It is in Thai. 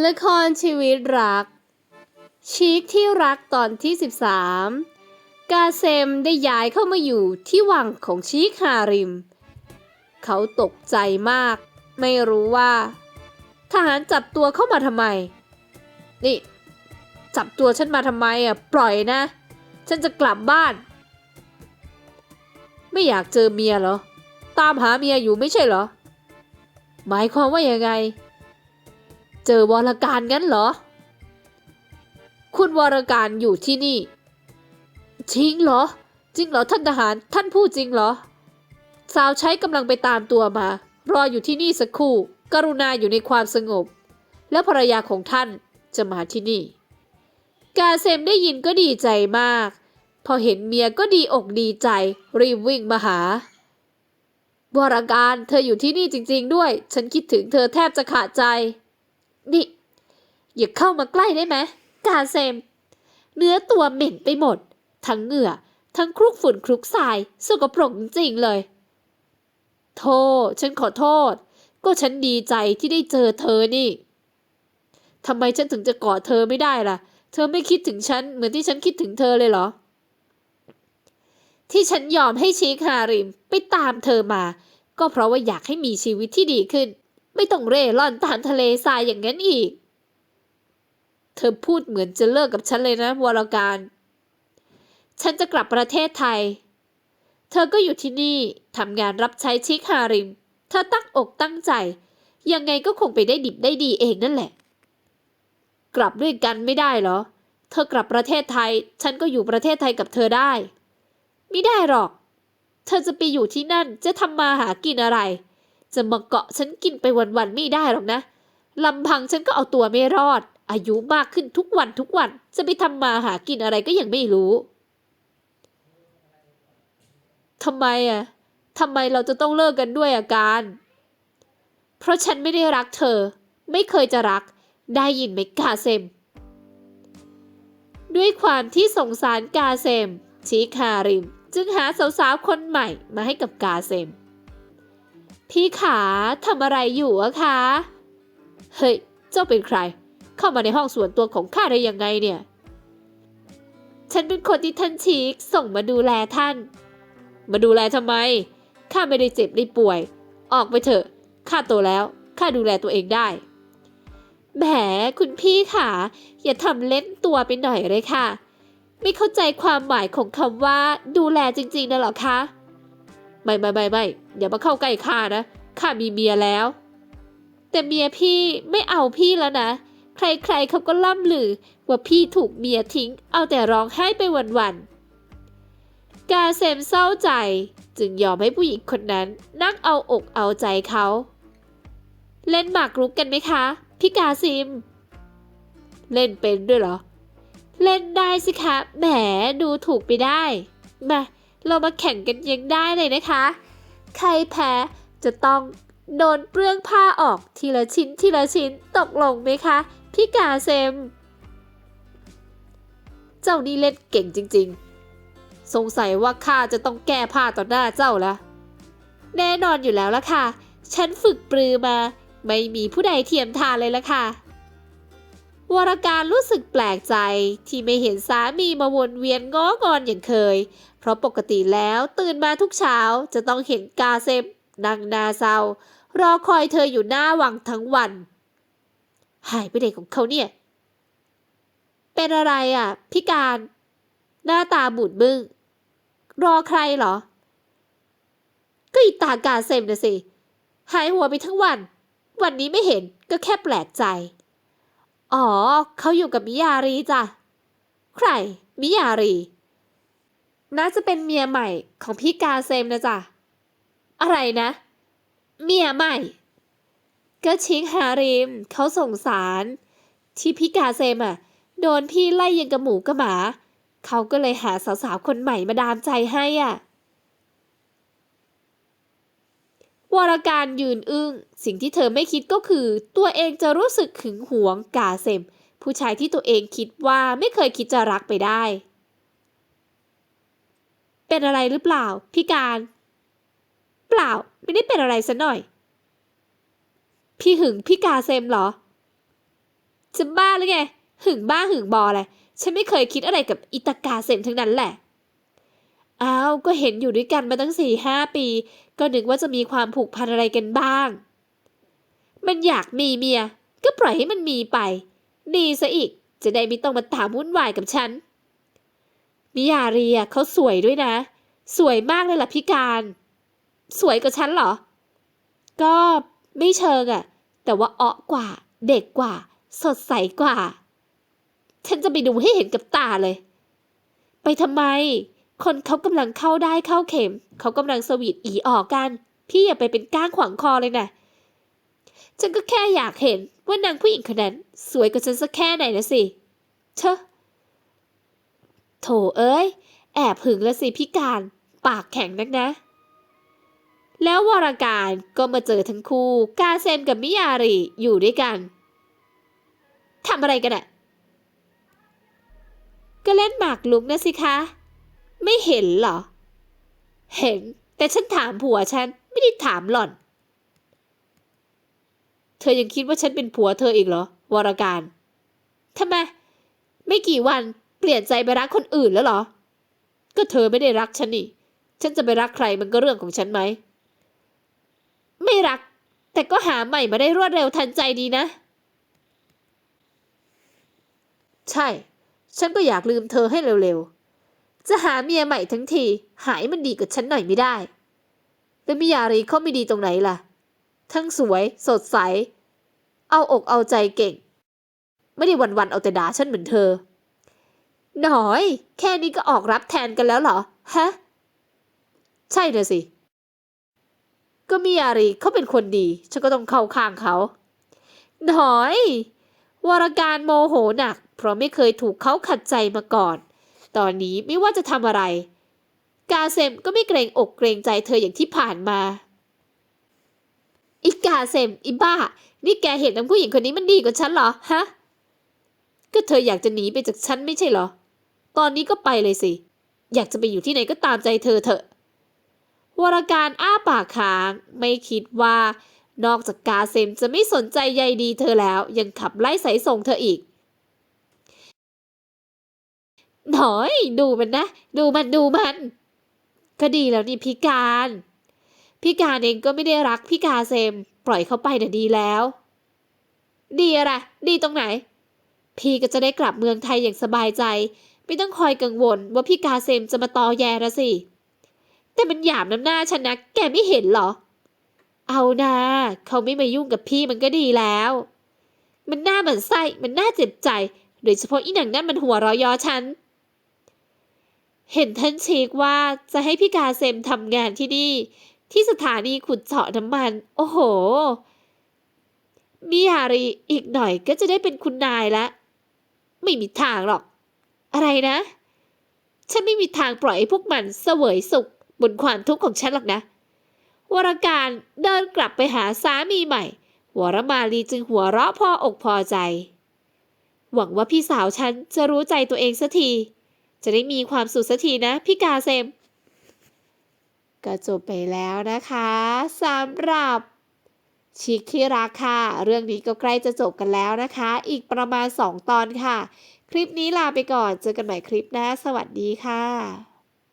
ละครชีวิตรัก ชีคที่รักตอนที่ 13 กาเซมได้ย้ายเข้ามาอยู่ที่วังของชีคฮาริม เขาตกใจมาก ไม่รู้ว่า ทหารจับตัวเข้ามาทำไม นี่ จับตัวฉันมาทำไมอะ ปล่อยนะ ฉันจะกลับบ้าน ไม่อยากเจอเมียเหรอ ตามหาเมียอยู่ไม่ใช่เหรอ หมายความว่ายังไง เจอวรการงั้นเหรอ คุณวรการอยู่ที่นี่ จริงเหรอ จริงเหรอท่านทหาร ท่านพูดจริงเหรอ สาวใช้กำลังไปตามตัวมา รออยู่ที่นี่สักครู่ กรุณาอยู่ในความสงบ แล้วภรรยาของท่านจะมาที่นี่ กาเซมได้ยินก็ดีใจมาก พอเห็นเมียก็ดีอกดีใจ รีบวิ่งมาหาวรการเธออยู่ที่นี่จริง ๆ ด้วย ฉันคิดถึงเธอแทบจะขาดใจ นี่อย่าเข้ามาใกล้ได้ไหมกาเซม เนื้อตัวเหม็นไปหมด ทั้งเหงื่อ ทั้งคลุกฝุ่นคลุกทราย สกปรกจริงเลย โทษ ฉันขอโทษ ก็ฉันดีใจที่ได้เจอเธอนี่ทำไมฉันถึงจะกอดเธอไม่ได้ล่ะ เธอไม่คิดถึงฉันเหมือนที่ฉันคิดถึงเธอเลยเหรอ ที่ฉันยอมให้ชีคฮาริมไปตามเธอมา ก็เพราะว่าอยากให้มีชีวิตที่ดีขึ้น ไม่ต้องเร่ร่อนตามทะเลทรายอย่างนั้นอีก เธอพูดเหมือนจะเลิกกับฉันเลยนะวรการ ฉันจะกลับประเทศไทย เธอก็อยู่ที่นี่ทำงานรับใช้ชิคฮาริม เธอตั้งอกตั้งใจ ยังไงก็คงไปได้ดิบได้ดีเองนั่นแหละ กลับด้วยกันไม่ได้เหรอ เธอกลับประเทศไทย ฉันก็อยู่ประเทศไทยกับเธอได้ ไม่ได้หรอก เธอจะไปอยู่ที่นั่นจะทำมาหากินอะไร จะมาเกาะฉันกินไปวันๆไม่ได้หรอกนะลำพังฉันก็เอาตัวไม่รอด อายุมากขึ้นทุกวันทุกวัน จะไปทำมาหากินอะไรก็ยังไม่รู้ทำไมอะทำไมเราจะต้องเลิกกันด้วยอาการ เพราะฉันไม่ได้รักเธอ ไม่เคยจะรัก ได้ยินไหมกาเซม ด้วยความที่สงสารกาเซม ชีคาริม จึงหาสาวๆคนใหม่มาให้กับกาเซม พี่ขาทำอะไรอยู่อะคะ เฮ้ย เจ้าเป็นใคร เข้ามาในห้องส่วนตัวของข้าได้ยังไงเนี่ย ฉันเป็นคนที่ท่านชีคส่งมาดูแลท่าน มาดูแลทำไม ข้าไม่ได้เจ็บได้ป่วย ออกไปเถอะ ข้าโตแล้ว ข้าดูแลตัวเองได้ แหม คุณพี่ค่ะ อย่าทำเล่นตัวไปหน่อยเลยค่ะ ไม่เข้าใจความหมายของคำว่าดูแลจริงๆนะหรอคะ ไม่ไม่ไม่ไม่ อย่ามาเข้าใกล้ข้านะข้ามีเมียแล้ว แต่เมียพี่ไม่เอาพี่แล้วนะ ใครๆเขาก็ล่ำลือว่าพี่ถูกเมียทิ้ง เอาแต่ร้องไห้ไปวันๆกาเซมเศร้าใจจึงยอมให้ผู้หญิงคนนั้นนั่งเอาอกเอาใจเขา เล่นหมากรุกกันไหมคะ พี่กาซิม เล่นเป็นด้วยเหรอ เล่นได้สิคะ แหมดูถูกไปได้ มา เรามาแข่งกันยังได้เลยนะคะ ใครแพ้จะต้องโดนเปลื้องผ้าออกทีละชิ้นทีละชิ้นตกลงไหมคะ พี่กาเซม เจ้านี่เล่นเก่งจริง ๆ สงสัยว่าข้าจะต้องแก้ผ้าต่อหน้าเจ้าละแน่นอนอยู่แล้วละค่ะ ฉันฝึกปรือมา ไม่มีผู้ใดเทียมทานเลยละค่ะ วรการรู้สึกแปลกใจที่ไม่เห็นสามีมาวนเวียนง้องอนอย่างเคย เพราะปกติแล้วตื่นมาทุกเช้าจะต้องเห็นกาเซมนั่งนาเศร้ารอคอยเธออยู่หน้าวังทั้งวัน หายไปไหนของเขาเนี่ย เป็นอะไรอะ พิการ หน้าตาบูดบึง้งรอใครเหรอ ก็อีตากาเซมนะสิ หายหัวไปทั้งวัน วันนี้ไม่เห็นก็แค่แปลกใจ อ๋อ เขาอยู่กับมิยารีจ้ะ ใคร มิยารี น่าจะเป็นเมียใหม่ของพี่กาเซมนะจ๊ะ อะไรนะ เมียใหม่ ก็ชิคฮาริมเขาสงสาร ที่พี่กาเซมอะ โดนพี่ไล่ยังกับหมูกับหมา เขาก็เลยหาสาวๆคนใหม่มาดามใจให้อะ วรการยืนอึง้ง สิ่งที่เธอไม่คิดก็คือ ตัวเองจะรู้สึกหึงหวงกาเซม ผู้ชายที่ตัวเองคิดว่าไม่เคยคิดจะรักไปได้ เป็นอะไรหรือเปล่า พี่การ เปล่า ไม่ได้เป็นอะไรซะหน่อย พี่หึงพี่กาเซมเหรอ จะบ้าหรือไง หึงบ้าหึงบออะไร ฉันไม่เคยคิดอะไรกับอิตากาเซมทั้งนั้นแหละอ้าวก็เห็นอยู่ด้วยกันมาตั้งสี่ห้าปี ก็นึกว่าจะมีความผูกพันอะไรกันบ้าง มันอยากมีเมีย ก็ปล่อยให้มันมีไป ดีซะอีก จะได้ไม่ต้องมาตามวุ่นวายกับฉัน มิยาเรียเขาสวยด้วยนะ สวยมากเลยล่ะพี่การ สวยกว่าฉันเหรอ ก็ไม่เชิงอะแต่ว่าอ้อกว่า เด็กกว่า สดใสกว่า ฉันจะไปดูให้เห็นกับตาเลย ไปทำไม คนเขากำลังเข้าได้เข้าเข็ม เขากำลังสวีทอีออกกัน พี่อย่าไปเป็นก้างขวางคอเลยนะฉันก็แค่อยากเห็นว่านางผู้หญิงคนนั้น สวยกว่าฉันสักแค่ไหนนะสิ เชอะ โถเอ้ย แอบหึงละสิพี่การ ปากแข็งนักนะ แล้ววรการก็มาเจอทั้งคู่ กาเซมกับมิยารีอยู่ด้วยกันทำอะไรกันอะก็เล่นหมากลุกนะสิคะ ไม่เห็นเหรอ เห็น แต่ฉันถามผัวฉัน ไม่ได้ถามหล่อน เธอยังคิดว่าฉันเป็นผัวเธออีกเหรอ วรการทำไม ไม่กี่วัน เปลี่ยนใจไปรักคนอื่นแล้วเหรอ ก็เธอไม่ได้รักฉันนี่ ฉันจะไปรักใครมันก็เรื่องของฉันไหม ไม่รัก แต่ก็หาใหม่มาได้รวดเร็วทันใจดีนะ ใช่ ฉันก็อยากลืมเธอให้เร็วๆ จะหาเมียใหม่ทั้งที หายมันดีกับฉันหน่อยไม่ได้ แล้วมิยารีเขาไม่ดีตรงไหนล่ะ ทั้งสวย สดใส เอาอกเอาใจเก่ง ไม่ได้วันๆเอาแต่ด่าฉันเหมือนเธอ หน่อย แค่นี้ก็ออกรับแทนกันแล้วเหรอ ฮะ ใช่เลยสิ ก็มิยารีเขาเป็นคนดี ฉันก็ต้องเข้าข้างเขา หน่อย วรการโมโหหนัก เพราะไม่เคยถูกเขาขัดใจมาก่อน ตอนนี้ไม่ว่าจะทำอะไร กาเซมก็ไม่เกรงอกเกรงใจเธออย่างที่ผ่านมา อีกาเซมอีบ้า นี่แกเห็นนางผู้หญิงคนนี้มันดีกว่าฉันเหรอ ฮะก็เธออยากจะหนีไปจากฉันไม่ใช่เหรอ ตอนนี้ก็ไปเลยสิ อยากจะไปอยู่ที่ไหนก็ตามใจเธอเถอะ วรการอ้าปากค้าง ไม่คิดว่า นอกจากกาเซมจะไม่สนใจใยดีเธอแล้ว ยังขับไล่สายส่งเธออีก หน่อย ดูมันนะ ดูมันดูมันก็ดีแล้วนี่พี่การพี่การเองก็ไม่ได้รักพี่กาเซม ปล่อยเขาไปน่ะดีแล้ว ดีอะไร ดีตรงไหน พี่ก็จะได้กลับเมืองไทยอย่างสบายใจ ไม่ต้องคอยกังวลว่าพี่กาเซมจะมาตอแยนะสิ แต่มันหยามน้ำหน้าฉันนะแกไม่เห็นเหรอ เอานะเขาไม่มายุ่งกับพี่มันก็ดีแล้ว มันน่าเหมือนไส้มันน่าเจ็บใจ โดยเฉพาะอีหนังนั่นมันหัวรอยอฉัน เห็นท่านชีกว่าจะให้พี่กาเซมทำงานที่นี่ ที่สถานีขุดเจาะน้ำมัน โอ้โหมิยารีอีกหน่อยก็จะได้เป็นคุณนายละไม่มีทางหรอก อะไรนะ ฉันไม่มีทางปล่อยให้พวกมันเสวยสุขบนความทุกข์ของฉันหรอกนะ วรการเดินกลับไปหาสามีใหม่ วรมาลีจึงหัวเราะพออกพอใจ หวังว่าพี่สาวฉันจะรู้ใจตัวเองสักที จะได้มีความสุขสักทีนะพี่กาเซม ก็จบไปแล้วนะคะสำหรับชิคที่รักค่ะ เรื่องนี้ก็ใกล้จะจบกันแล้วนะคะ อีกประมาณ 2 ตอนค่ะ คลิปนี้ลาไปก่อน เจอกันใหม่คลิปหน้า สวัสดีค่ะ